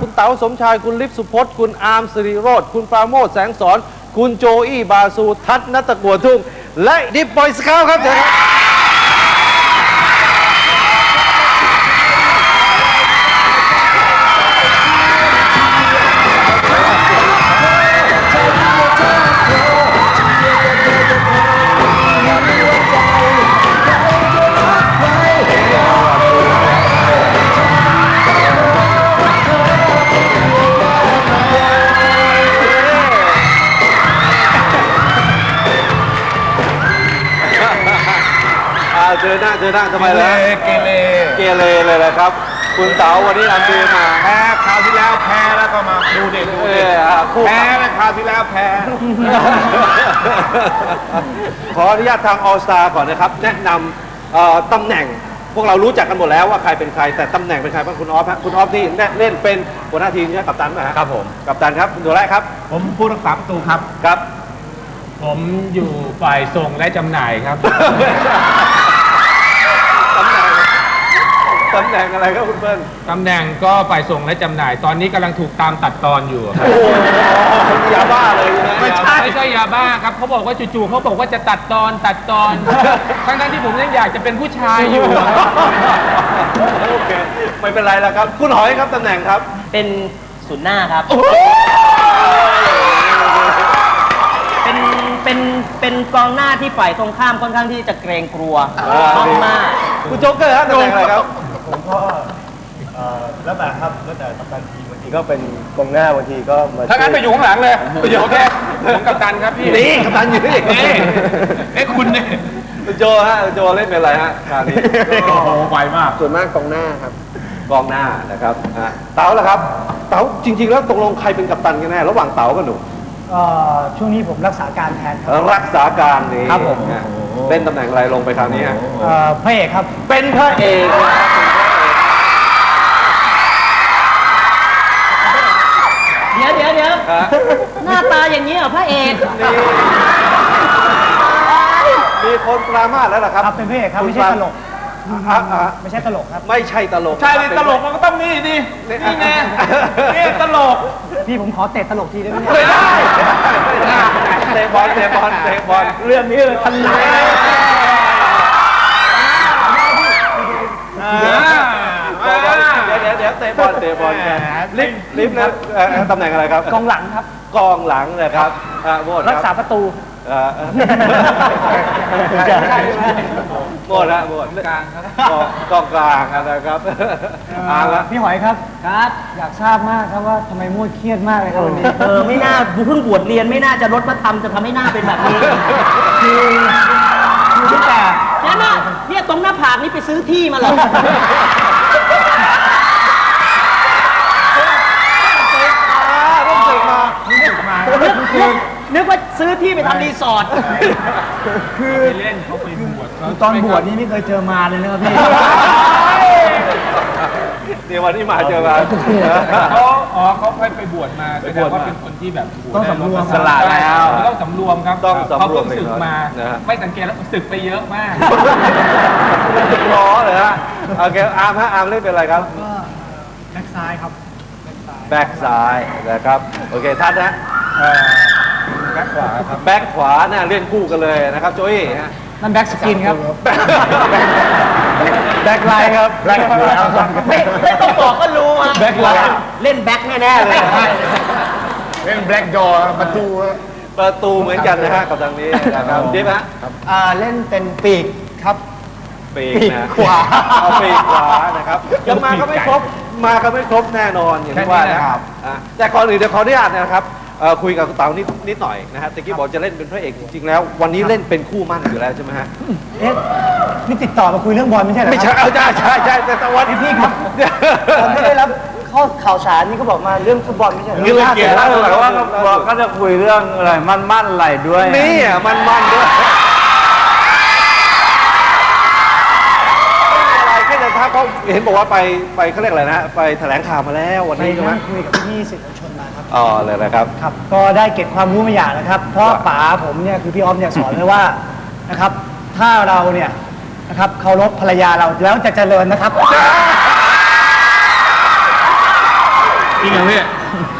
คุณเต๋าสมชาย คุณลิฟสุพจน์ คุณอาร์มสิริโรธคุณปราโมทแสงสอน คุณโจอี้บาซู ทัศนตะกัวทุ่ง และดิปบอยสกาวครับเชิญครับาเจอหน้าเจอหน้าทำไมล่ะเกเรเกเรเลยนะครับ คุณเต๋าวันนี้นำทีมมาแพ้คราวที่แล้วแพ้แล้วก็มาดูเด็กดูเอเด็กออะคู่แพ้แล้วคราวที่แล้วแพ้ ขออนุญาตทางออสตาก่อนนะครับ แนะนำเอ่อตำแหน่งพวกเรารู้จักกันหมดแล้วว่าใครเป็นใครแต่ตำแหน่งเป็นใครบ้างคุณออฟฮะคุณออฟนี่เล่นเป็นหัวหน้าทีมใช่ไหมกัปตันไหมฮะครับผมกัปตันครับคุณตัวแรกครับ ผมผู้รักษาประตูครับครับ ผมอยู่ฝ่ายส่งและจำหน่ายครับตำแหน่ง ตำแหน่งอะไรครับคุณเปิ้ลตำแหน่งก็ฝ่ายส่งและจำหน่าย ตอนนี้กำลังถูกตามตัดตอนอยู่ครับโอ้โหยาบ้าเลยนะไม่ใช่ไม่ใช่ยาบ้าครับเขาบอกว่าจู่ๆเขาบอกว่าจะตัดตอนตัดตอน ทั้งๆที่ผมยังอยากจะเป็นผู้ชายอยู่ครับโอเคไม่เป็นไรแล้วครับ คุณหอยครับตำแหน่งครับ เป็นศูนย์หน้าครับ เป็น เป็น เป็นกองหน้าที่ฝ่ายตรงข้ามค่อนข้างที่จะเกรงกลัวอ่ามมาก คุณโจ๊กเกอร์ฮะตำแหน่งอะไรครับ ผมก็เอ่อแล้วแต่ครับแล้วแต่กัปตันทีมบางทีก็เป็นกองหน้าบางทีก็มาถ้างั้นไปอยู่ข้างหลังเลยไปอยู่โอเคผมกับตันครับพี่นี่กัปตันอยู่นี่เอ๊ะเอ๊ะคุณเนี่ยคุณโจฮะคุณโจเล่นเป็นอะไรฮะคราวนี้โอ้โหไวมากส่วนมากกองหน้าครับกองหน้านะครับอะเต๋าล่ะครับ เต๋าจริง ๆ แล้วตกลงใครเป็นกัปตันกันแน่ระหว่างเต๋ากับหนูก็ช่วงนี้ผมรักษาการแทนครับ รักษาการนี่ครับผมฮะ เล่นตำแหน่งอะไรลงไปคราวนี้ฮะเอ่อพระเอกครับ เป็นพระเอกนะครับเป็นพระเอกๆเดี๋ยวเดี๋ยวเดี๋ยวฮะหน้าตาอย่างนี้เหรอพระเอกนี่มีคนปรามาสแล้วล่ะครับครับเป็นพระเอกครับไม่ใช่ตลก อะอะไม่ใช่ตลกครับ ไม่ใช่ตลกใช่ดิตลกมันก็ต้องนี่ดินี่ไงนี่ตลกพี่ผมขอเตะตลกทีได้ไหมเนี่ย ไม่ได้ไม่ได้ เตะบอลเตะบอลเตะบอลเรื่องนี้เลยทันเลยเดี๋ยวเดี๋ยวเดี๋ยวเตะบอลเตะบอลกันลิฟต์ลิฟต์นะเอ่อตำแหน่งอะไรครับกองหลังครับกองหลังนะครับ อะโบดครักษารับประตู เอ่อโบดนะโบดกลางครับกองกลางนะครับอ่าละพี่หอยครับ ครับ อยากทราบมากครับว่าทำไมมั่วเครียดมากเลยครับวันนี้ เออไม่น่าเพิ่งบวชเรียนไม่น่าจะลดพระธรรมจะทำให้หน้าเป็นแบบนี้คือคือตั้งแต่เนี่ยนะเนี่ยตรงหน้าผากนี่ไปซื้อที่มาเหรอเริ่มเสกมานึกนึก นึกว่าซื้อที่ไปทำรีสอร์ท คือตอนบวชนี่ไม่เคยเจอมาเลยนะครับพี่เดี๋ยววันนี้มาเจอมาเขาอ๋อเขาไปบวชมาแสดงว่าเป็นคนที่แบบบวชต้องสำรวมได้สละแล้วต้องสำรวมครับต้องสำรวมเขาเพิ่งศึกมานะฮะไม่สังเกตแล้วศึกไปเยอะมากล้อเลยฮะโอเคอาร์มฮะอาร์มเล่นเป็นอะไรครับก็แบ็กซ้ายครับแบ็กซ้ายนะครับโอเคทัดนะ แบ็คขวาครับแบ็กขวาน่ะเล่นคู่กันเลยนะครับโจอี้ฮะนั่นแบ็กสกินครับแบ็กไลน์ครับแบ็กไม่ไม่ต้องบอกก็รู้อะแบ็คไลน์เล่นแบ็คแน่ๆเลยเล่นแบล็กดอร์ประตูประตูเหมือนกันนะฮะกับทางนี้นะครับดิฟฮะอ่าเล่นเป็นปีกครับปีกนะปีกขวาเอาปีกขวานะครับยังมาก็ไม่ครบมาก็ไม่ครบแน่นอนอย่างที่ว่านะครับอะแต่ก่อนอื่นเดี๋ยวขออนุญาตนะครับ เอ่อคุยกับคุณเต๋านิดนิดหน่อยนะฮะตะกี้บอกจะเล่นเป็นพระเอกจริงๆแล้ว วันนี้เล่นเป็นคู่มั่นอยู่แล้วใช่ไหมฮะเอ๊ะนี่ติดต่อมาคุยเรื่องบอลไม่ใช่เหรอไม่คใช่รับเอาใช่ใช่ใช่แต่ตะวันพี่ครับผมไม่ได้รับข้อข่าวสารนี่ก็บอกมาเรื่องฟุตบอลไม่ใช่เหรอ นี่เล่นเกียรติแล้วแต่ว่าบอกก็จะคุยเรื่องอะไรมั่นมั่นๆอะไรด้วย นี่อะมันมันด้วย เขาเห็นบอกว่าไปไปเขาเรียกอะไรนะ ไปแถลงข่าวมาแล้ววันไปนี้ใช่ไหมนั่งคุยกับพี่ๆสื่อมวลชนมาครับอ๋อเลยนะครับ ครับ ก็ได้เก็บความรู้มาอย่างนะครับ เพราะป๋าผมเนี่ยคือพี่ออฟเนี่ยสอนไว้ว่านะครับ ถ้าเราเนี่ยนะครับเคารพภรรยาเราแล้วจะเจริญนะครับนจริงเหรอพี่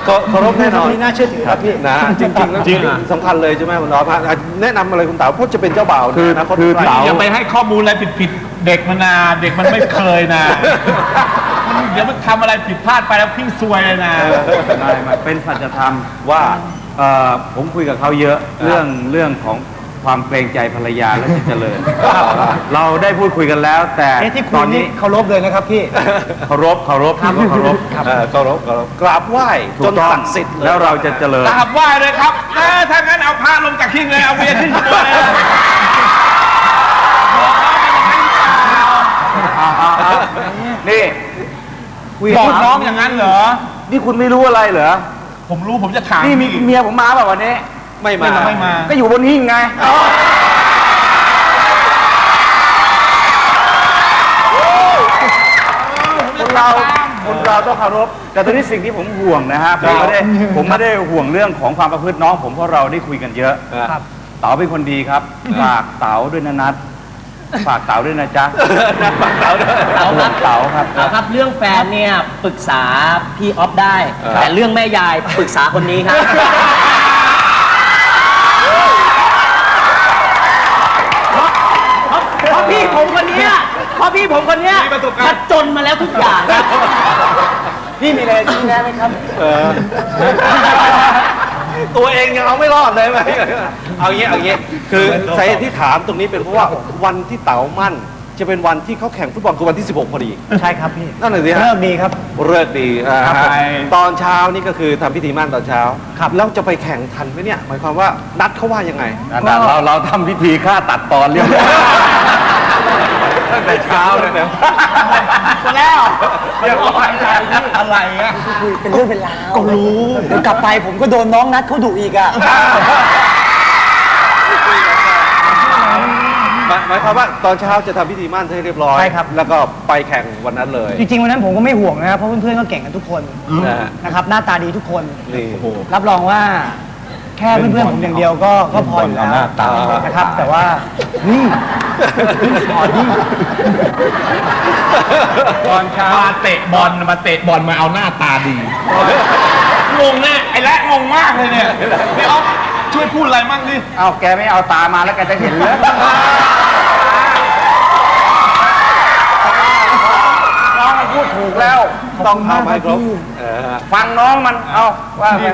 ก็เคารพแน่นอนนี่น่าเชื่อถือครับพี่ นะจริงๆแล้วจริงเหรอสำคัญเลยใช่ไหมคุณน้องฮะแนะนำอะไรคุณเต๋าเพราะจะเป็นเจ้าบ่าวคือนะคือใกล้เต๋า อย่าไปให้ข้อมูลอะไรผิดๆ เด็กมันนาเด็กมันไม่เคยนะเดี๋ยวมันทำอะไรผิดพลาดไปแล้วพี่ซวยเลยนะไม่ไม่เป็นสัจธรรมว่าเอ่อผมคุยกับเขาเยอะเรื่องเรื่องของความเกรงใจภรรยาและจะเจริญ เราได้พูดคุยกันแล้ว แต่เอ๊ะที่คุตยอนนี่นี้เคารพเลยนะครับพี่ เคารพเคารพพี่ว่าเคารพ เอ่อเคารพเคารพกราบไหว้ถูจกนต้องศักดิ์สิทธิ์ลยแล้วเราจะเจริญ กราบไหว้เลยครับเออถ้างั้นเอาพระลงจากที่เลยเอาเวียนขึ้นตัวเลย นะบอกน้องมันอย่างนั้นหรือเปล่านี่คุยบอกกับน้องอย่างนั้นเหรอ นี่คุณไม่รู้อะไรเหรอ ผมรู้ผมจะถามนี่มีพี่เมียผมมาแบบวันนี้ ไม่มา ไม่มา ก็อยู่บนหิ้งไงคนเราคนเราต้องเคารพ แต่ตอนนี้สิ่งที่ผมห่วงนะฮะผมไม่ได้ผมไม่ได้ห่วงเรื่องของความประพฤติน้อง ผมเพราะเราได้คุยกันเยอะครับเต๋าเป็นคนดีครับฝากเต๋าด้วยนะนัด ฝากเต๋าด้วยนะจ๊ะนัดฝากเต๋าด้วยเอาครับเต๋าครับเอาครับเรื่องแฟนเนี่ยปรึกษาพี่ออฟได้เออแต่เรื่องแม่ยายปรึกษาคนนี้ครับ เพราะพี่ผมคนเนี้ยเพราะพี่ผมคนเนี้ยมีประสบการณ์ผจญมาแล้วทุกอย่างครับ พี่มีอะไรชี้แนะไหมครับเออ ตัวเองยังเอาไม่รอดเลยไหมเอางี้เอางี้คือสาเหตุที่ถามตรงนี้เป็นเพราะว่าวันที่เต๋ามั่น จะเป็นวันที่เขาแข่งฟุตบอลคือวันที่ 16 พอดี ใช่ครับพี่นั่นเลยสิฮะ เริ่มดีครับ เลิกดีอ่าครับฮะไป ตอนเช้านี่ก็คือทำพิธีมั่นตอนเช้าครับแล้วจะไปแข่งทันไหมเนี่ย หมายความว่านัดเขาว่ายังไง นั่นน่ะเราเราทำพิธีฆ่าตัดตอนเรียบร้อย ตั้งแต่เช้าเลยนะแล้วเรียกว่าอะไรอะคุยเป็นเรื่องเป็นราวก็รู้เดี๋ยวกลับไปผมก็โดนน้องนัดเขาดุอีกอะหมายหมายความว่าตอนเช้าจะทำพิธีมั่นให้เรียบร้อยใช่ครับแล้วก็ไปแข่งวันนั้นเลย จริงๆวันนั้นผมก็ไม่ห่วงนะครับเพราะเพื่อนๆก็เก่งกันทุกคนนะฮะนะครับหน้าตาดีทุกคนนี่รับรองว่า แค่เพื่อนๆผมอย่างเดียวก็ก็พออยู่แล้วนะครับแต่ว่านี่อ่อนนี่ตอนเช้ามาเตะบอลมาเตะบอลมาเอาหน้าตาดีงงแน่ไอ้และงงมากเลยเนี่ยพี่อ๊อฟช่วยพูดอะไรมั่งดิเอาแกไม่เอาตามาแล้วแกจะเห็นเลยน้องมันพูดถูกแล้วต้องทำให้ครบเออฮะฟังน้องมันเอาว่าไป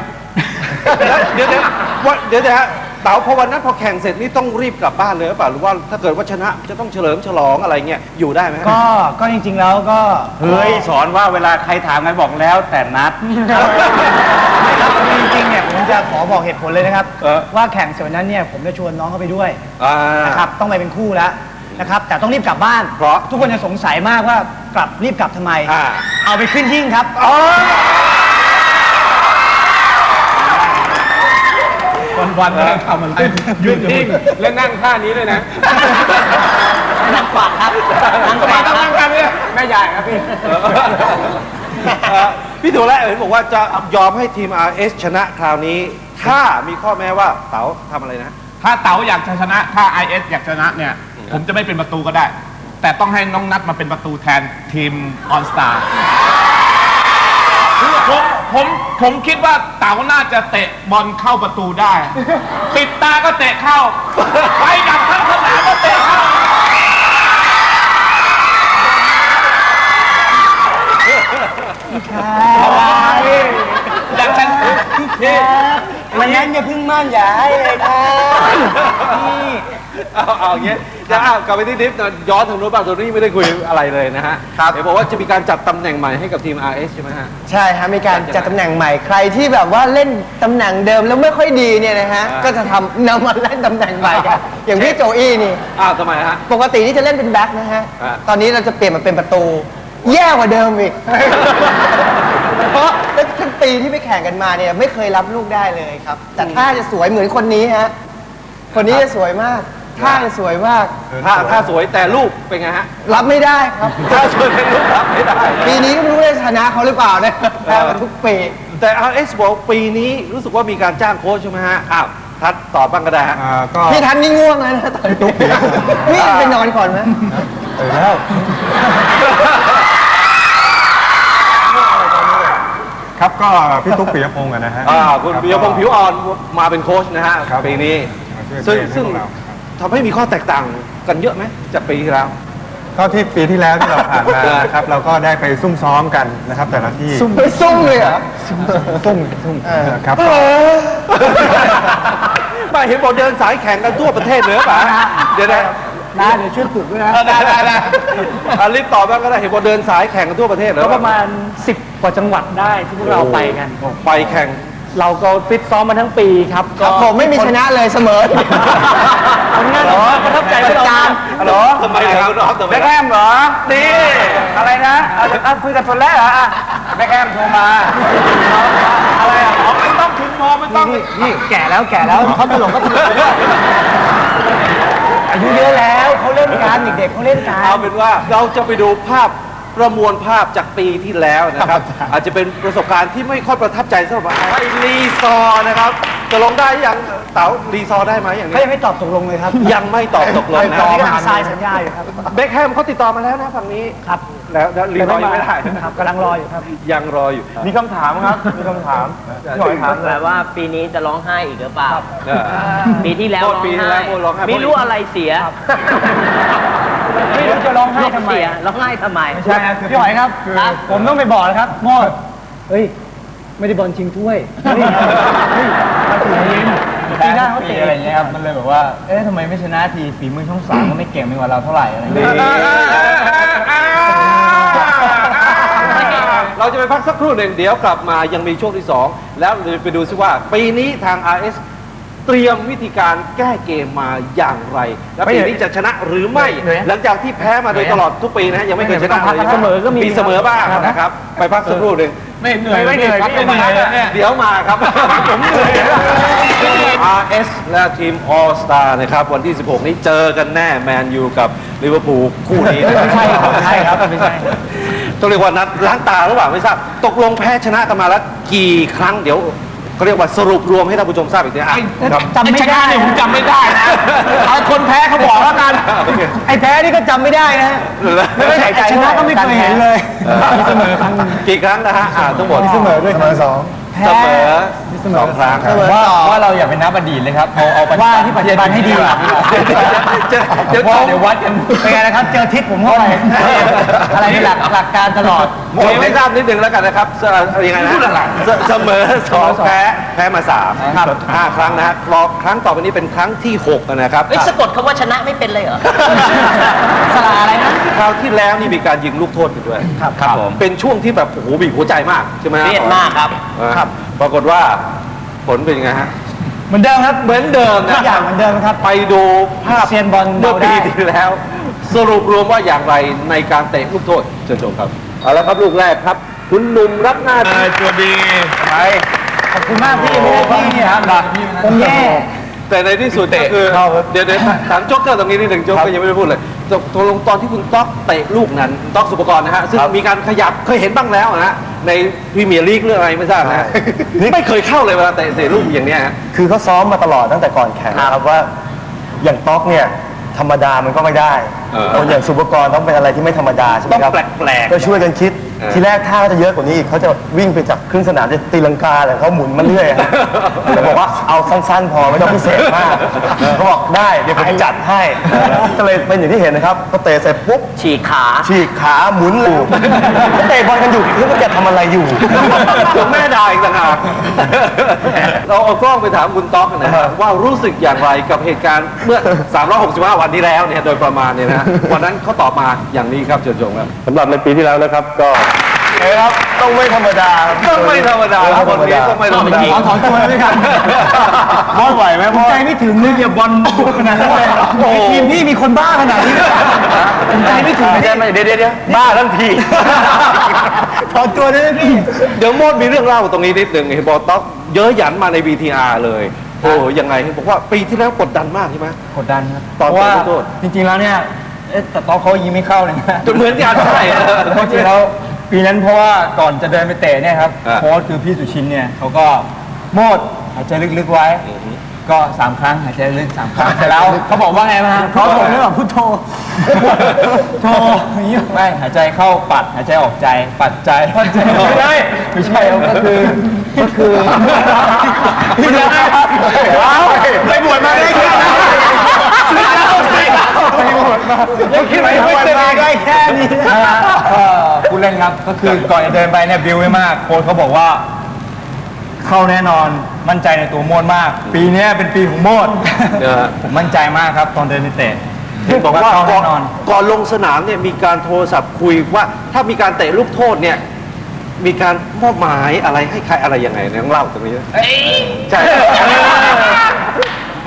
เดี๋ยวเดี๋ยวว่าเดี๋ยวเดี๋ยวฮะเต๋าพอวันนั้นพอแข่งเสร็จนี่ต้องรีบกลับบ้านเลยหรือเปล่าหรือว่าถ้าเกิดว่าชนะจะต้องเฉลิมฉลองอะไรเงี้ยอยู่ได้ไหมฮะ ก็ก็จริง ๆ แล้วก็เฮ้ยสอนว่าเวลาใครถามไงบอกแล้วแต่นัด ไม่ครับจริงๆเนี่ยผมจะขอบอกเหตุผลเลยนะครับ เออ ว่าแข่งเสร็จวันนั้นเนี่ยผมจะชวนน้องเขาไปด้วยอ่า นะครับต้องไปเป็นคู่แล้วนะครับแต่ต้องรีบกลับบ้านเพราะ ทุกคนจะสงสัยมากว่ากลับรีบกลับทำไม อ่าเอาไปขึ้นหิ้งครับวัน วันๆนั่งทำมันยืนนิ่งและนั่งท่านี้เลยนะนั่งกวาดครับนั่งกวาดต้องครันั่บงกันเนี่ยแม่ใหญ่ครับพี่เอ่อพี่ถั่วแระเห็นบอกว่าจะยอมให้ทีม RS ชนะคราวนี้ ถ้ามีข้อแม้ว่าเต๋าทำอะไรนะ ถ้าเต๋าอยากจะชนะ ถ้า IS อยากชนะเนี่ย ผมจะไม่เป็นประตูก็ได้ แต่ต้องให้น้องนัดมาเป็นประตูแทนทีมออนสตาร์ ผมผมผมคิดว่าเต๋าน่าจะเตะบอลเข้าประตูได้ ปิดตาก็เตะเข้า ไปดับทั้งสนามก็เตะเข้าอยากชนะนี่วันนั้นอย่าพึ่งมั่นอย่าให้เลยครับนี่ เอาเอาอย่างเงี้ยจะอ้าวกลับไปที่ดิฟหน่อยย้อนถึงนู้นบ้างตรงนี้ไม่ได้คุยอะไรเลยนะฮะเดี๋ยวบอกว่าจะมีการจัดตำแหน่งใหม่ให้กับทีม RS ใช่ไหมฮะ ใช่ฮะมีการจัดตำแหน่งใหม่ใครที่แบบว่าเล่นตำแหน่งเดิมแล้วไม่ค่อยดีเนี่ยนะฮะอ่า ก็จะทำนำมาเล่นตำแหน่งใหม่กันอย่างพี่โจอี้นี่ อ้าวทำไมฮะ ปกตินี่จะเล่นเป็นแบ็คนะฮะ อ่า ตอนนี้เราจะเปลี่ยนมาเป็นประตู แย่กว่าเดิมอีก เพราะทั้งปีที่ไปแข่งกันมาเนี่ยไม่เคยรับลูกได้เลยครับ แต่ท่าจะสวยเหมือนคนนี้ฮะ คนนี้จะสวยมาก ท่าจะสวยมาก ถ้าถ้าสวยแต่รูปเป็นไงฮะ รับไม่ได้ครับ ถ้าสวยเป็นรูปรับไม่ได้ ปีนี้ก็ไม่รู้จะชนะเขาหรือเปล่านะแพ้มาทุกปี แต่ RS บอกปีนี้รู้สึกว่ามีการจ้างโค้ชใช่ไหมฮะ อ้าว ทัดตอบบ้างก็ได้ฮะพี่ทันนี่ง่วงแล้วนะตอนนี้นี่ไปนอนก่อนไหมคครับก็พี่ตุ๊กปิยพงศ์อะนะฮะอ่าคุณปิยพงศ์ผิวอ่อนมาเป็นโค้ชนะฮะ ครับปีนี้ มาช่ซึ่งวยเทรนให้ซึ่งพวกเรา ทำให้มีข้อแตกต่างกันเยอะไหมจากปีที่แล้ว ก็ที่ปีที่แล้วที่เราผ่านมานะครับ เราก็ได้ไปซุ่มซ้อมกันนะครับ แต่ละที่ซุ่มไปซุ่มเลยเหรอซุ่มซุ่มครับไม่เห็นบอกเดินสายแข่งกันทั่วประเทศเลยหรือเปล่าเดี๋ยวนะนะเดี๋ยวช่วยฝึกด้วยนะได้ได้ได้อะรีบตอบบ้างก็ได้เห็นบอกเดินสายแข่งกันทั่วประเทศเหรอก็ประมาณ 10 กว่าจังหวัดได้ที่พวกเราไปกัน ไปแข่ง เราก็ฟิตซ้อมมาทั้งปีครับครับผมไม่มีชนะเลยเสมอ ผลงานประทับใจประเราจานฮัลโหลทำไมเหรอคุณอ๊อฟทำไมแบ็คแฮมเหรอนี่อะไรนะเอาเอาคุยกับคนแรกเหรออะแบ็คแฮมโทรมาอะไรอะอ๋อไม่ต้องถึงพอไม่ต้องนี่นี่แก่แล้วแก่แล้วเขาตลกก็ตลกด้วยอายุเยอะแล้วเขาเล่นกันเด็กๆเขาเล่นกันเอาเป็นว่าเราจะไปดูภาพ ประมวลภาพจากปีที่แล้วนะครับ อาจจะเป็นประสบการณ์ที่ไม่ค่อยประทับใจสำหรับไอ้รีซอร์นะครับจะลงได้ยังเต๋ารีซอร์ได้ไหมอย่างเขานี้ยังไม่ตอบตกลงเลยครับยังไม่ตอบตกลงนะตอนนี้กำลังทรายสัญญาอยู่ครับ เบคแฮมเขาติดต่อมาแล้วนะฝั่งนี้ครับแล้วแล้วรีซอร์ยังไม่ได้ครับกำลังรออยู่ครับ ยังรออยู่มีคำถามครับ มีคำถามพี่หอยถามแปลว่าปีนี้จะร้องไห้อีกหรือเปล่า เออ ปีที่แล้วโทษร้องปีที่ไห้แล้วโทษร้องไห้ ไม่รู้อะไรเสีย ไม่รู้จะร้องไห้ทำไมเสียร้องไห้ทำไมใช่ครับพี่หอยครับ ผมต้องไปบอกนะครับโมดเฮ้ย ไม่ได้บอลชิงถ้วยเฮ้ยเฮ้ยมาถึงยิงปีหน้าเขาเตะอะไรเงี้ยครับ มันเลยแบบว่า เอ๊ะทำไมไม่ชนะทีฝีมือช่องสามก็ไม่เก่งไปกว่าเราเท่าไหร่อะไรเงี้ยเราจะไปพักสักครู่หนึ่งเดี๋ยวกลับมายังมีช่วงที่ 2 แล้วเราจะไปดูซิว่าปีนี้ทาง RS เตรียมวิธีการแก้เกมมาอย่างไร และปีนี้จะชนะหรือไม่ หลังจากที่แพ้มาโดยตลอดทุกปีนะฮะยังไม่เคยชนะเลยนะเสมอก็มีมีเสมอบ้างนะครับไปพักสักครู่หนึ่งไม่เหนื่อยไม่เหนื่อยไม่เหนื่อยเนี่ยเดี๋ยวมาครับผมเหนื่อย RS และทีม All Star นะครับ วันที่ 16 นี้เจอกันแน่แมนยูกับลิเวอร์พูลคู่นี้ไม่ใช่ครับใช่ครับไม่ใช่ต้องเรียกว่านัดล้างตาหรือเปล่าไม่ทราบตกลงแพ้ชนะกันมาแล้วกี่ครั้งเดี๋ยว เขาเรียกว่าสรุปรวมให้ท่านผู้ชมทราบอีกทีอะครับ จำไม่ได้เนี่ยผมจำไม่ได้นะเอาคนแพ้เขาบอกแล้วกันโอเค ไอ้แพ้นี่ก็จำไม่ได้นะฮะไม่ใช่ชนะก็ไม่เคยเห็นเลยมีเสมอครั้งหนึ่งกี่ครั้งนะฮะอ่าทั้งหมด เสมอด้วยเสมอสองเสมอสองครั้งว่าว่าเราอย่าเป็นนับอดีตเลยครับเอาเอาว่าที่ปัจจุบันให้ดีกว่าเดี๋ยวเดี๋ยวเพราะเดี๋ยววัดกัน เป็นไงนะครับ เจอทิศผมเข้าไปอะไรนี่หลักหลักการตลอดผมไม่ทราบนิดนึงแล้วกันนะครับเอ่อยังไงนะเสเสมอสองแพ้แพ้มาสามห้าครั้งนะฮะรอครั้งต่อไปนี้เป็นครั้งที่หกนะครับ เอ้ยสะกดคำว่าชนะไม่เป็นเลยเหรอ สลาอะไรนะ คราวที่แล้วนี่มีการยิงลูกโทษกันด้วยครับครับผม เป็นช่วงที่แบบโอ้โหบีบหัวใจมากใช่ไหมฮะเครียดมากครับครับ ปรากฏว่าผลเป็นยังไงฮะ เหมือนเดิมครับเหมือนเดิมทุนะกอย่างเหมือนเดิมครับ ไปดูภาพเซียนบอลเมื่อเดาได้ ปีที่แล้ว สรุปรวมว่าอย่างไรในการเตะลูกโทษเชิญชมครับเอาละครับลูกแรกครับ คุณหนุ่มรับหน้าที่ตัวดีไปขอบคุณมากพี่ไม่ได้พี่เนี่ยครับผมแย่ แต่ในที่สุดก็คือเดี๋ยวเดี๋ยวถามโจ๊กเกอร์ตรงนี้นิดหนึ่งโจ๊กเกอร์ยังไม่ได้พูดเลย ตกตกลงตอนที่คุณต๊อกเตะลูกนั้นต๊อกสุปกรณ์นะฮะซึ่งมีการขยับเคยเห็นบ้างแล้วนะฮะในพรีเมียร์ลีกเรื่องอะไรไม่ทราบนะฮะไม่เคยเข้าเลยเวลาเตะเตะลูกอย่างเนี้ยฮะ คือเขาซ้อมมาตลอดตั้งแต่ก่อนแข่งนะครับว่าอย่างต๊อกเนี่ยธรรมดามันก็ไม่ได้เออ คนอย่างสุปกรณ์ต้องเป็นอะไรที่ไม่ธรรมดาใช่ไหมต้องครับแปลกๆ ก็ช่วยกันคิดเออ ทีแรกท่าก็จะเยอะกว่านี้อีกเขาจะวิ่งไปจากครึ่งสนามจะตีลังกาเลยเขาหมุนมาเรื่อยครับแต่บอกว่าเอาสั้นๆ พอไม่ต้องพิเศษมากเขาบอกได้เดี๋ยวผมจัดให้ก็เลยเป็นอย่างที่เห็นนะครับพอเตะเสร็จปุ๊บฉีกขาฉีกขาหมุนเลยเขาเตะบอลกันอยู่คิดว่าจะทำอะไรอยู่ถึงแม่ด่าอีกต่างหากเราเอากล้องไปถามคุณต๊อกนะฮะว่ารู้สึกอย่างไรกับเหตุการณ์เมื่อ 365 วันที่แล้วเนี่ยโดยประมาณเนี่ยนะฮะวันนั้นเขาตอบมาอย่างนี้ครับเชิญชมครับสำหรับในปีที่แล้วนะครับก็ ครับต้องไม่ธรรมดาต้องไม่ธรรมดาคนนี้ต้องไม่ธรรมดาขอถอนตัวเลยครับบอลไหวไหมพ่อใจไม่ถึงเลยอย่าบอลบุกขนาดนั้นเลยโอ้ทีมพี่มีคนบ้าขนาดนี้ด้วยผมใจไม่ถึงนะพี่เดี๋ยวเดี๋ยวเดี๋ยวบ้าทั้งที ถอนตัวได้ไหมพี่ เดี๋ยวโมดมีเรื่องเล่าตรงนี้นิดหนึ่งเห็นบอกต๊อกเยอะหยันมาใน VTR เลย โอ้ยังไงเห็นบอกว่าปีที่แล้วกดดันมากใช่ไหม กดดันครับตอนเพราะว่าเตะลูกโทษ จริงๆแล้วเนี่ยเอ๊ะแต่ตอนเขายิงไม่เข้าเลยนะ จนเหมือนกันใช่ เพราะจริงๆแล้ว ปีนั้นเพราะว่าก่อนจะเดินไปเตะเนี่ยครับอ่า โค้ชคือพี่สุชินเนี่ยเขาก็โมดหายใจลึกๆไว้ ก็สามครั้งหายใจลึกสามครั้งเสร็จแล้วเขาบอกว่าไงมาเขาบอกเรื่องแบบพุทโธโธอย่างนี้ไม่หายใจเข้าปัดหายใจออกใจปัดใจปัดใจไม่ได้ไม่ใช่ครับก็คือก็คือไม่ได้ครับว้าวไปบวชมาได้แค่นั้นไปบวชมายังคิดไม่บวชมาได้แค่นี้ก็ ผู้เล่นครับ ก็คือก่อนจะเดินไปเนี่ยบิวไม่มากโค้ชเขาบอกว่า เข้าแน่นอนมั่นใจในตัวโมดมาก ปีเนี้ยเป็นปีของโมดเออ ผมมั่นใจมากครับ ตอนเดินไปเตะเห็นบอกว่าเข้าก่แน่อนนอน ก่อนลงสนามเนี่ยมีการโทรศัพท์คุยว่าถ้ามีการเตะลูกโทษเนี่ยมีการมอบหมายอะไรให้ใครอะไรยังไงเนี่ยต้องเล่าตรงนี้ใช่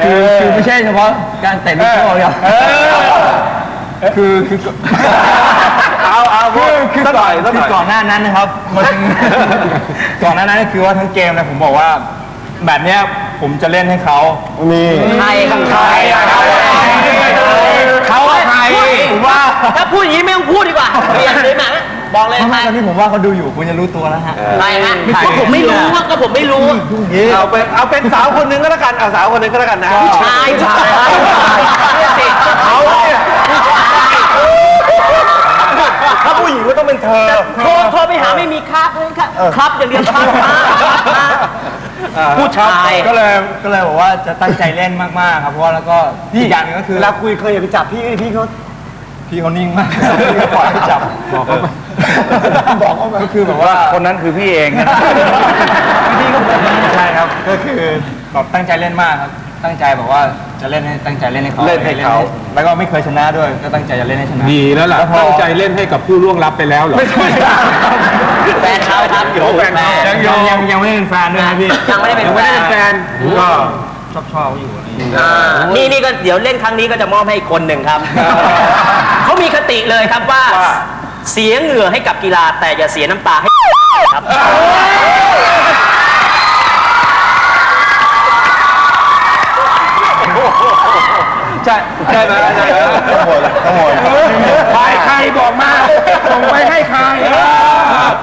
คือคือไม่ใช่เฉพาะการเตะลูกโทษครับ คือคือเอาเอาพูดคือสักหก่น่ออนยสักหคืน่ออยก่อนหน้านั้นนะครับมันก่อนหน้านั้นคือว่าทั้งเกมเนี่ยผมบอกว่า แบบเนี้ยผมจะเล่นให้เขามีใครครับใครเขาใครผมว่าถ้าพูดอย่างนี้ไม่ต้องพูดดีกว่าเปลี่ยนเลยมาบอกเลยไม่ใครไม่ตอนนี้ผมว่าเขาดูอยู่คุณจะรู้ตัวแล้วฮะใครฮะก็ผมไม่รู้ว่าก็ผมไม่รู้เอาเป็นเอาเป็นสาวคนหนึ่งก็แล้วกันเอาสาวคนหนึ่งก็แล้วกันนะชายชายสิเอาเนี่ย ถ้าผู้หญิงก็ต้องเป็นเธอ โทรโทรไปหาไม่มีครับเลยครับครับอย่างเดียวครับ ผู้ชายก็เลยก็เลยบอกว่าจะตั้งใจเล่นมากๆครับเพราะว่าแล้วก็อีกอย่างหนึงก็คือเวลาคุยเคยอย่าไปจับพี่พี่เขา พี่เขานิ่งมากพี่เขาปล่อยให้จับบอกเขาไปบอกเขาไปก็คือแบบว่าคนนั้นคือพี่เองนะพี่ก็แบบนี้ใช่ครับก็คือแบบตั้งใจเล่นมากครับ ตั้งใจแบบว่าจะเล่นให้ตั้งใจเล่นให้เขาเล่นให้เขา แล้วก็ไม่เคยชนะด้วย ก็ตั้งใจจะเล่นให้ชนะดีแล้วล่ะพอตั้งใจเล่นให้กับผู้ล่วงลับไปแล้วเหรอแฟนเขาครับเดี๋ยวแฟนยังยังยังยังไม่ได้เป็นแฟนด้วยนะพี่ยังไม่ได้เป็นแฟนก็ชอบชอบอยู่อะไรอย่างเงี้ยอ่านี่นี่ก็เดี๋ยวเล่นครั้งนี้ก็จะมอบให้อีกคนหนึ่งครับ เขามีคติเลยครับว่า เสียเหงื่อให้กับกีฬาแต่อย่าเสียน้ำตาให้ครับ ช่ใช่ไหมใช่ไหมทั้งหมดทั้งหมดใครใครบอกมาส่งไปให้ใคร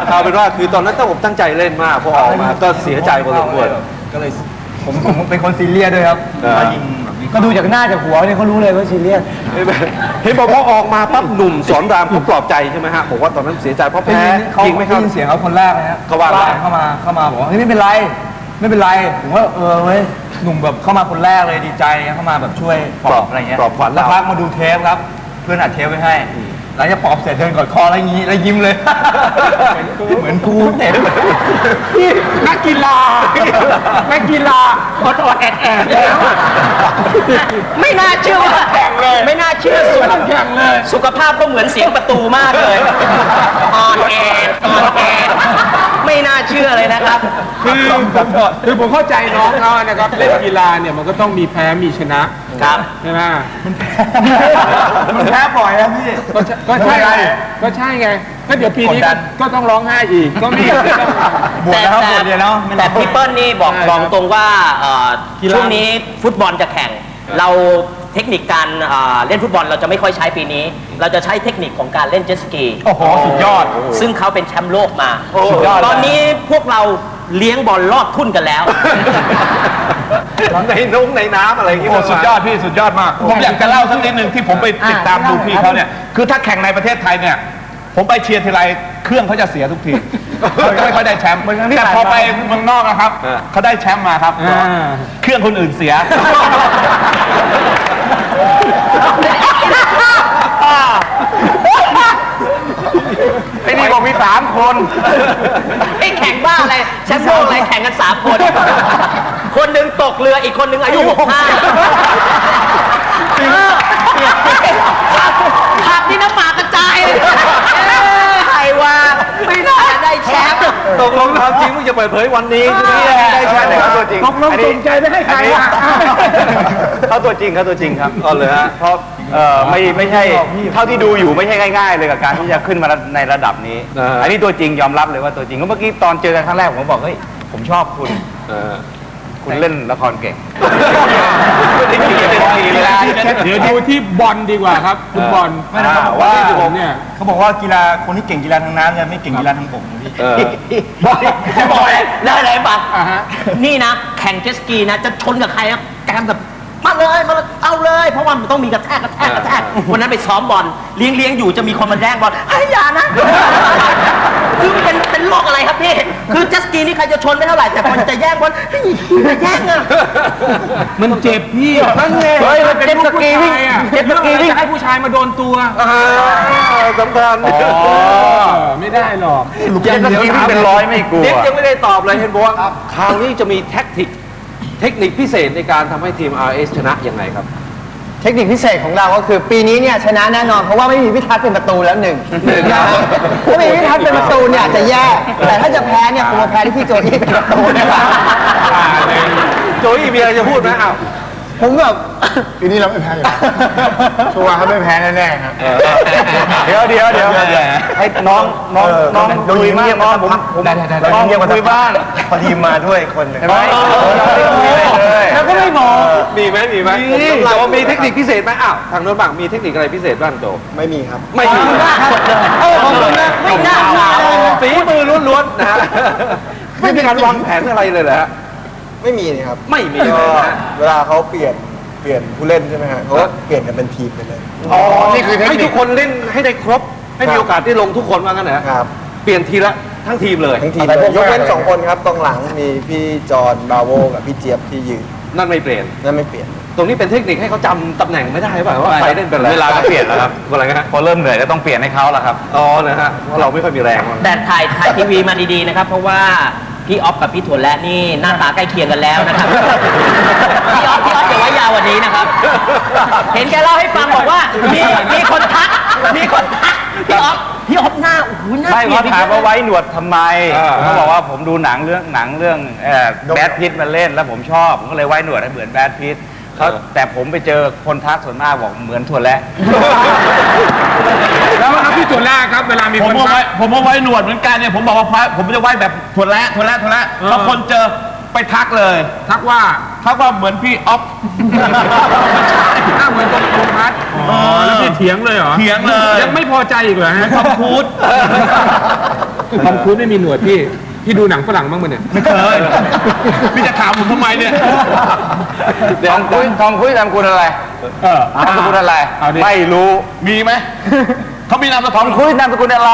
เอาเป็นว่าคือตอนนั้นตั้งอกตั้งใจเล่นมากพอออกมาก็เสียใจพอสมควรก็เลยผมผมเป็นคนซีเรียสด้วยครับเออมายิงแบบนี้ก็ดูจากหน้าจากหัวเนี่ยเขารู้เลยว่าซีเรียสเห็นบอกพอออกมาปั๊บหนุ่มสอนรามเขาปลอบใจใช่ไหมฮะบอกว่าตอนนั้นเสียใจเพราะได้แพ้ยินเขาจริงไหมครับได้ยินเสียงเขาคนแรกเลยฮะเขาว่าอะไรเข้ามาเข้ามาบอกว่าเฮ้ยไม่เป็นไร ไม่เป็นไรผมว่าเออเว้ยหนุ่มแบบเข้ามาคนแรกเลยดีใจเข้ามาแบบช่วยปลอบอะไรเงี้ยปลอบขวัญแล้เราวพักมาดูเทปครับ เพื่อนอัดเทปไว้ให้หลังจากปลอบเสร็จเดินกอดคอแล้วอย่างงี้แล้วยิ้มเลย เหมือนกูเตะนี่นัก กีฬา นักกีฬาอดอดแอดแอดแล้วไม่น่าเชื่อว่าแข่งเลย ไม่น่าเชื่อสุขแข่งเลย สุขภาพก็เหมือนเสียงประตูมากเลยออนแอดออนแอดไม่น่าเชื่อเลยนะครับ คือคือผมเข้าใจน้องเขานะครับเล่นกีฬาเนี่ยมันก็ต้องมีแพ้มีชนะครับใช่ไหมมันแพ้บ่อยนะพี่ก็ใช่ก็ใช่ไงก็ใช่ไงก็เดี๋ยวปีนี้กดดัน ก็ต้องร้องไห้อีก ก็มีบวชแล้วครับบวชเรียนแล้วไม่แต่รับพี่เปิ้ลนี่บอกใช่บอกตรงว่าเอ่อกีฬาช่วงนี้ฟุตบอลจะแข่งเราเทคนิคการเอ่อเล่นฟุตบอลเราจะไม่ค่อยใช้ปีนี้ เราจะใช้เทคนิคของการเล่นเจ็ตสกี โอ้โห สุดยอด ซึ่งเขาเป็นแชมป์โลกมา สุดยอดเลย ตอนนี้พวกเราเลี้ยงบอลลอดทุ่นกันแล้ว ในนุ่งในน้ำอะไรอย่างเงี้ย โอ้สุดยอดพี่สุดยอดมาก ผมอยากจะเล่าสักนิดหนึ่งที่ผมไปติดตามดูพี่เขาเนี่ย คือถ้าแข่งในประเทศไทยเนี่ย ผมไปเชียร์ทีไรเครื่องเขาจะเสียทุกทีเขาจะไม่ค่อยได้แชมป์แต่พอไปเมืองนอกนะครับเขาได้แชมป์มาครับ เครื่องคนอื่นเสีย ไอ้นี่บอกมีสามคน ไอ้แข่งบ้าอะไรแชมป์โลกอะไรแข่งกันสามคน คนหนึ่งตกเรืออีกคนหนึ่งอายุหกห้าผักที่น้ำหมากกระจายเลยเอ้ยใครว่าไม่น่าจะได้ แชมป์ตกลงความจริงมึงจะเปิดเผยวันนี้ใช่ไหมได้แชมป์นะครับตัวจริงตกลงสนใจไม่ให้ใครอะเขาตัวจริงเขาตัวจริงครับอ๋อเลยฮะเพราะเอ่อไม่ไม่ใช่เท่าที่ดูอยู่ไม่ใช่ง่ายๆ เลยกับการที่จะขึ้นมาในระดับนี้อ่าอันนี้ตัวจริงยอมรับเลยว่าตัวจริงก็เมื่อกี้ตอนเจอกันครั้งแรกผมก็บอกเฮ้ยผมชอบคุณเออ คุณเล่นละครเก่งไม่ได้เกี่ยวกับกีฬาเดี๋ยวดูที่บอลดีกว่าครับฟุตบอลไม่ได้ครับว่าผมเนี่ยเขาบอกว่ากีฬาคนที่เก่งกีฬาทางน้ำเนี่ยไม่เก่งกีฬาทางบกนะพี่เออจะบอกเลยได้เลยปะอ่าฮะนี่นะ แข่งเจตสกีนะ จะชนกับใครนะแกมแบบ มาเลยมาเลยเอาเลย เพราะว่ามันต้องมีกระแทกกระแทกกระแทกวันนั้นไปซ้อมบอลเลี้ยงเลี้ยงอยู่จะมีคนมาแย่งบอลไอ้ยอย่านะคือมันเป็นเป็นโรคอะไรครับพี่คือเจตสกีนี่ใครจะชนไม่เท่าไหร่แต่คนจะแย่งบอลเฮ้ยอย่าแย่งอะมันเจ็บพี่นั่นไงเฮ้ยมันเป็นเจ็ตสกีวิ่งเจ็บสกีวิ่งจะให้ผู้ชายมาโดนตัวอ่าสำคัญไม่ได้หรอกเจ็ตสกีวิ่งเป็นร้อยไม่กลัวเด็กยังไม่ได้ตอบเลยเห็นบอกว่าคราวนี้จะมีแท็กติก เทคนิคพิเศษในการทำให้ทีม RS ชนะยังไงครับ เทคนิคพิเศษของเราก็คือปีนี้เนี่ยชนะแน่นอน เพราะว่าไม่มีพิทักษ์เป็นประตูแล้วหนึ่งถ้ามีพิทักษ์เป็นประตูเนี่ยอาจจะแย่ แต่ถ้าจะแพ้เนี่ยคงมาแพ้ที่พี่โจอี้เป็นประตูนะครับ โจยมีอะไรจะพูดไหมอ้าว ผมแบบ ปีนี้เราไม่แพ้อยู่แล้วชัวร์เขาไม่แพ้แน่ๆครับ เดี๋ยวเดี๋ยวเดี๋ยวให้น้องน้องน้องโดนคุยยิงมากเงียบน้องนะผมผมได้ได้ได้ น้องเงียบคุคุยยบ้าบ้างงพอดีมาด้วยคนหนึ่งเห็นไหมเราไม่คุยอะไรเลยแล้วก็ไม่บอกมีไหมมีไหมแต่ว่ามีเทคนิคพิเศษไหมอ้าวทางโน้นบ้างมีเทคนิคอะไรพิเศษบ้างโจไม่มีครับ ไม่มีเออผมนะไม่น่าถามฝีมือล้วนๆนะฮะไม่มีการวางแผนอะไรเลยเหรอฮะ ไม่มีนี่ครับไม่มีก็เลยนะฮะ เวลาเขาเปลี่ยนเปลี่ยนผู้เล่นใช่ไหมฮะเขาก็เปลี่ยนกันเป็นทีมไปเลย อ๋อนี่คือให้ทุกคนเล่นให้ได้ครบ ให้มีโอกาสได้ลงทุกคนว่างั้นเหรอครับ เปลี่ยนทีละทั้งทีมเลย ทั้งทีมเลยยกเว้น สองคนครับตรงหลังมีพี่จอห์นบราโวกับพี่เจี๊ยบที่ยืนนั่นไม่เปลี่ยน นั่นไม่เปลี่ยน ตรงนี้เป็นเทคนิคให้เขาจำตำแหน่งไม่ได้หรือเปล่าว่าใครเล่นเป็นอะไรเวลาก็เปลี่ยนแล้วครับอะไรนะฮะพอเริ่มเหนื่อยก็ต้องเปลี่ยนให้เขาแล้วครับ อ๋อนะฮะเพราะเราไม่ค่อยมีแรงว่างั้นแต่ถ่ายถ่ายทีวีมาดีๆนะครับ เพราะว่า พี่ออฟกับพี่ถั่วและนี่หน้าตาใกล้เคียงกันแล้วนะครับ พี่ออฟพี่ออฟอย่าไว้ยาวกวันนี้นะครับ เห็นแกเล่าให้ฟังบอกว่า มีมีคนทัก มีคนทัก พี่ออฟพี่ออฟหน้าโอ้โหหน้าใช่เปลี่ยเขานไปถามเยว่าอะไว้หนวดทำไมอ่าเขาบอกว่าผมดูหนังเรื่องหนังเรื่องแบดพิทมาเล่นแล้วผมชอบ ผมก็เลยไว้หนวดให้เหมือนแบดพิท เขาแต่ผมไปเจอคนทักส่วนมากบอกเหมือนถั่วและแล้วครับพี่ตัวแรกครับเวลามีผคมนว่าทัไว้กผมว่าไว้หนวดเหมือนกันเนี่ยผมบอกว่าพระผมจะไว้แบบถั่วและถั่วและถั่วและเออพอคนเจอไปทักเลยทักว่าทักว่าเหมือนพี่ออฟ หน้าเหมือนตรงตรงพัดอ๋อแล้วพี่เถียงเลยเหรอเถียงเลย ยังไม่พอใจอีกเหรอฮะทอมครูซทอมครูซไม่มีหนวดพี่ พี่ดูหนังฝรั่งบ้างมั้ยเนี่ย ไม่เคยพี่จะถามผมทำไมเนี่ยทองคุยทองคุยนามสกุลอะไรเออนามสกุลอะไร เอาดิ ไม่รู้ มีไหมเขามีนามสทกุองลคุยนามสกุลอะไร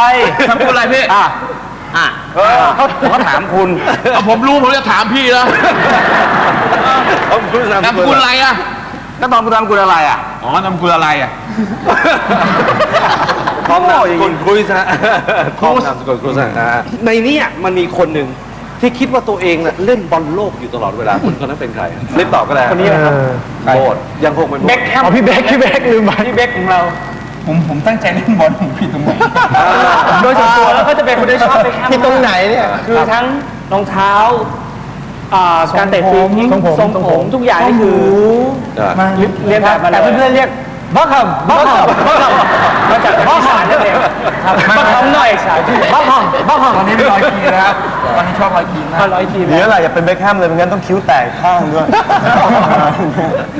นามสกุลอะไรพี่อะอะเออเขาเขาถามคุณเอาผมรู้ผมจะถามพี่แล้วเอาพูดนามนามสสกุกุลลอะไรอะ แล้วตอนคุณนามสกุลอะไรอะ อ๋อนามสกุลอะไรอะ ทอมนามสกุลครุยนะทอมนามสกุลครุยนะฮะในเนี้มันมีคนหนึ่งที่คิดว่าตัวเองน่ะเล่นบอลโลกอยู่ตลอดเวลาคนคนนั้นเป็นใครเล่นตอบก็ได้คนนี้ครับโบดยังคงเป็นโบดอ๋อพี่เบคพี่เบคลืมไปพี่เบคของเรา ผมผมตั้งใจเล่นบอลผมผิดตรงไหนโดยส่วนตัวแล้วก็จะเป็นคนที่ชอบไปที่ตรงไหนเนี่ยคือทั้งรองเท้าอ่าการเตะฟรีคิกทรงผมทรงผมทุกอย่างนี่คืออ่าเรียนแบบมาแต่เลยเพื่อนๆเรียก บ้าคำบ้าคำบ้าคำมาจากบ้าหอมนั่นเองครับบ้าหอมหน่อยบ้าหอมบ้าหอมตอนนี้เป็นรอยคีนะครับตอนนี้ชอบรอยคีมากร้อยทีเดี๋ยวอะไรอย่าเป็นเบคแฮมเลยไม่งั้นต้องคิ้วแตกข้างด้วย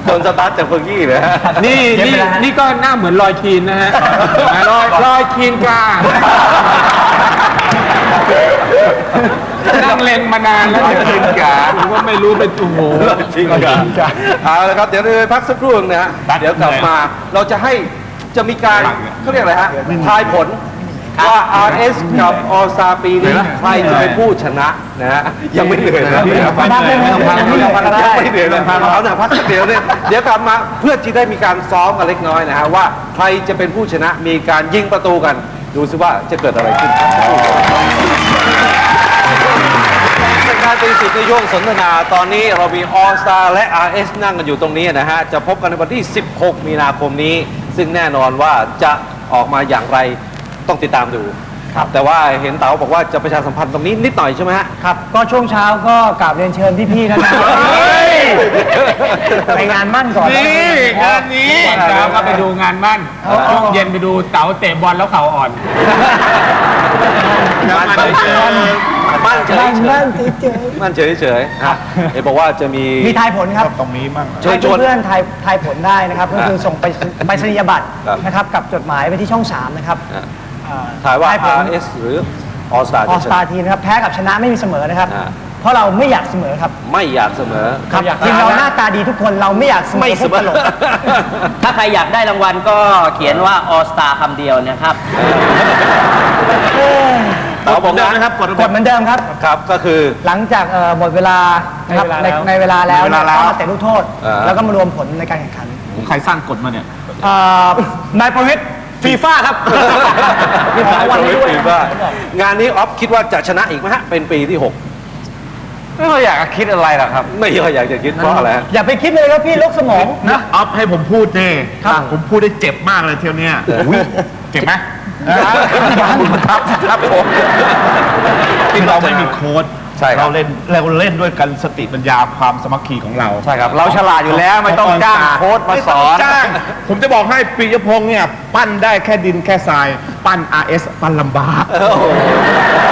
โดนสตาร์ทจากเฟอร์กี้เลยฮะนี่นี่นี่ก็หน้าเหมือนรอยคีนนะฮะรอยรอยคีนกลาง นั่งเล็งมานานแล้วคีนกาผมก็ไม่รู้เป็นโอ้โหจริงเหรอเอาละครับเดี๋ยวเราไปพักสักครู่หนึงนะฮะเดี๋ยวกลับมาเราจะให้จะมีการเขาเรียกอะไรฮะทายผลว่า RS กับ All Star ปีนี้ใครจะเป็นผู้ชนะนะฮะยังไม่เหนื่อยนะยังไม่เหนื่อยนะยังไม่เหนื่อยนะเอาหน่ะพักสักเดี๋ยวเนี่ยเดี๋ยวกลับมาเพื่อที่ได้มีการซ้อมกันเล็กน้อยนะฮะว่าใครจะเป็นผู้ชนะมีการยิงประตูกัน ดูซิว่าจะเกิดอะไรขึ้น สิทธิ์ในโยงสนทนา ตอนนี้เรามี All Star และ RS นั่งกันอยู่ตรงนี้นะฮะ จะพบกันในวันที่ 16 มีนาคมนี้ ซึ่งแน่นอนว่าจะออกมาอย่างไรต้องติดตามดูแต่ว่าเห็นเต๋าบอกว่าจะประชาสัมพันธ์ตรงนี้นิดหน่อยใช่ไหมฮะ ครับ ก็ช่วงเช้าก็กราบเรียนเชิญพี่ๆนะครับไปงานมั่นก่อนนี่งานนี้เช้าก็ไปดูงานมั่นช่วงเย็นไปดูเต๋าเตะบอลแล้วเข่าอ่อนงานมั่นเจอ มั่นเฉยมั่นเฉยมั่นเฉยมั่นเฉยเฉยๆอะเห็นบอกว่าจะมีๆมีทายผลครับ ตรงนี้มั่ง เชิญชวน ให้เพื่อนๆทายทายผลได้นะครับ ก็คือส่งไปไปสนียบัตรครับนะครับกับจดหมายไปที่ช่อง 3 นะครับอะ เอ่อถ่ายว่า ผล RS หรือ All Star ออสตาทีนะครับ แพ้กับชนะไม่มีเสมอนะครับ อ่า เพราะเราไม่อยากเสมอครับไม่อยากเสมอ ครับทีมเราหน้าตาดีทุกคนเราไม่อยากเสมอไม่เสมพวกอตลกถ้าใครอยากได้รางวัลก็เขียนว่า All Star คำเดียวนะครับ เต๋าบอกนะนะครับกดระกเบิดดเหมือนเดิมครับ ครับก็คือ หลังจากเอ่อหมดเวลานะครับในในเวลาแล้วในเวลาแล้วในเวลาแล้วก็มาเตะลูกโทษ อ่า แล้วก็มารวมผลในการแข่งขันใครสร้างกฎมาเนี่ย เอ่อนายประวิทย์ฟีฟ่าครับ มีของรางวัลให้ด้วยถือว่างานนี้ออฟคิดว่าจะชนะอีกไหมฮะ เป็นปีที่6ไม่ค่อยอยากคิดอะไรหรอกครับไม่ค่อยอยากจะคิดเพราะอะไรฮะ อย่าไปคิดเลยครับพี่ลกสมองนะออฟให้ผมพูดนี่ผมพูดได้เจ็บมากเลยเที่ยวเนี้ยอุ๊ยเจ็บไหม ครับครับผมที่เราไม่มีโค้ด ใช่ครับ เราเล่นเราเล่นด้วยกันสติปัญญาความสามัคคีของเรา ใช่ครับ เราฉลาดอยู่แล้วไม่ต้องจ้างโค้ชมาสอน ไต้งจ้างผมจะบอกให้ปียพงษ์เนี่ย ปั้นได้แค่ดินแค่ทราย ปั้น RS ปั้นลำบากโอ้โห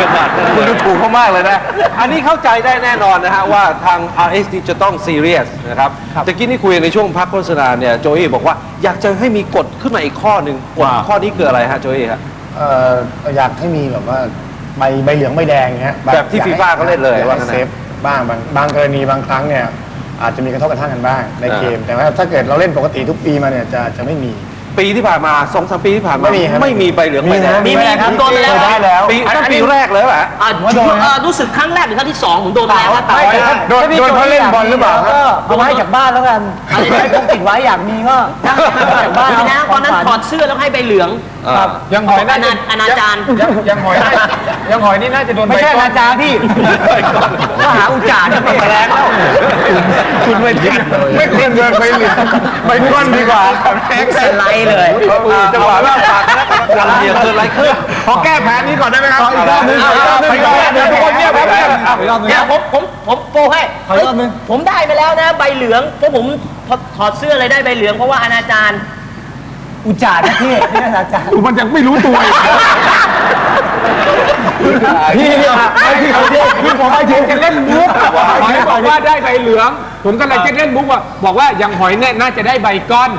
ขนาดนั้นคุณเลดูยถูกเขามากเลยนะ อันนี้เข้าใจได้แน่นอนนะฮะ ว่าทาง RS นี่จะต้องซีเรียสนะครับตะกี้นี่คุยในช่วงพักโฆษณาเนี่ยโจอี้บอกว่าอยากจะให้มีกฎขึ้นมาอีกข้อหนึ่งกฎว่าข้อนี้คืออะไรฮะโจอี้ฮะ เอ่ออยากให้มีแบบว่า ใบใบเหลืองใบแดงเงี้ยแบบที่อยกให้ FIFA เขาเล่นเลยอยกว่าให้งั้นนะ เซฟบ้างบางบางกรณีบางครั้งเนี่ยอาจจะมีกระทบกระทั่งกันบ้างในอ่าเกม แต่ว่าถ้าเกิดเราเล่นปกติทุกปีมาเนี่ยจะจะไม่มี ปีที่ผ่านมาสองสามปีที่ผ่านมาไม่มีครับไม่มีใบเหลืองมีใบแดงนะมีมีผมโดนไปแล้ว ได้แล้ว ปีนั่นปีแรกเลยป่ะ อ่าเอ่อรู้สึกครั้งแรกหรือครั้งที่สองผมโดนไปแล้วครับไม่โดนโดนเพราะเล่นบอลหรือเปล่าก็เอามาให้จากบ้านแล้วกันให้พกติดไว้อยากมีก็จากบ้านมีนะตอนนั้นถอดเสื้อแล้วให้ใบเหลืองครับยังหอยอน่านาจะอนาจารยังยังหอยน่ายังหอยนี่น่าจะโดนไม่ใช่ใบก้อาจารย์พี่ก็หาอุจจาระมาแล้วคุณไม่ทันไม่ควรเดินไปเหลืองไปก้อนดีกว่าสไลด์เลยจังหวะว่าปากคณะกรรมกเดียวเกิดอะไรขึ้นขอแก้แผนนี้ก่อนได้ไหมครับอีกรอบหนึ่งไปก่อนเดี๋ยวทุกคนเงียบครับอีกรอบหนึงเนี่ยผมผมผมโปรให้อีกรอบหนึ่งผมได้ไปแล้วนะใบเหลืองเพราะผมถอดเสื้อเลยได้ใบเหลืองเพราะว่าอนาจารอุจาระพี่ไม่อาจารย์มันยังไม่รู้ตัวอีกพี่เนี่ยพี่เขาเรียกพี่ผมไปถึงจะเล่นมุกหอยบอกว่าได้ใบเหลือง ผมก็เลยจะเล่นมุกว่าบอกว่าอย่างหอยเนี่ยน่าจะได้ใบก้อน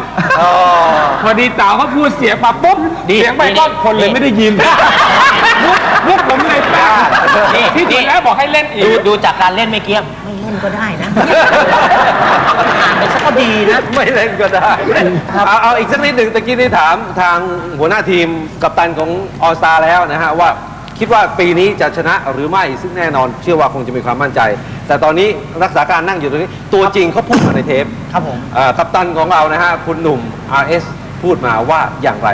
พอดีเต๋าเขาพูดเสียงมาปุ๊บเสียงใบก้อนคนเลยไม่ได้ยินมุกมุกผมเลยแปลที่จริงแล้วบอกให้เล่นอีดูกดูจากการเล่นเมื่อกี้ไม่เล่นก็ได้นะอ่านไปสักก็ดีนะ ไม่เล่นก็ได้เอาเอาอีกสักนิดหนึ่งตะกี้นี่ถามทางหัวหน้าทีมกัปตันของออสตาแล้วนะฮะว่า คิดว่าปีนี้จะชนะหรือไม่ซึ่งแน่นอน เชื่อว่าคงจะมีความมั่นใจ แต่ตอนนี้รักษาการนั่งอยู่ตรงนี้ ตัวจริงเขาพูดมาในเทปครับผมเอ่อกัปตันของเรานะฮะคุณหนุ่ม RS พูดมาว่าอย่างไร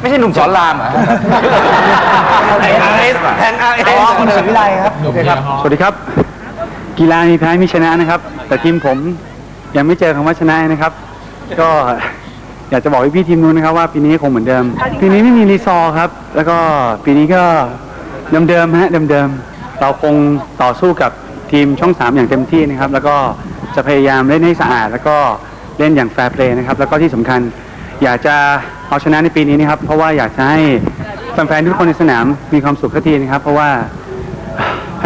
ไม่ใช่หนุ่มสอนรามเหรอแทง RS แทง RS อ๋อคุณศรีวิไลครับโอเคครับ สวัสดีครับ กีฬามีแพ้มีชนะนะครับ แต่ทีมผมยังไม่เจอคำว่าชนะนะครับ ก็อยากจะบอกพี่ๆทีมนู้นนะครับว่าปีนี้คงเหมือนเดิม ปีนี้ไม่มีรีซอร์ครับ แล้วก็ปีนี้ก็ เดิมๆฮะเดิมๆเราคงต่อสู้กับทีมช่องสามอย่างเต็มที่นะครับ แล้วก็จะพยายามเล่นให้สะอาด แล้วก็เล่นอย่างแฟร์เพลย์นะครับ แล้วก็ที่สำคัญอยากจะเอาชนะในปีนี้นะครับ เพราะว่าอยากจะให้แฟนๆทุกคนในสนามมีความสุขสักทีนะครับ เพราะว่า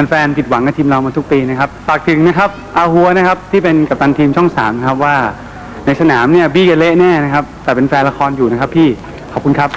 แฟนๆผิดหวังกับทีมเรามาทุกปีนะครับฝากถึงนะครับอาหัวนะครับที่เป็นกัปตันทีมช่องสามนะครับว่าในสนามเนี่ยบี้กันเละแน่นะครับ แต่เป็นแฟนละครอยู่นะครับพี่ขอบคุณครับ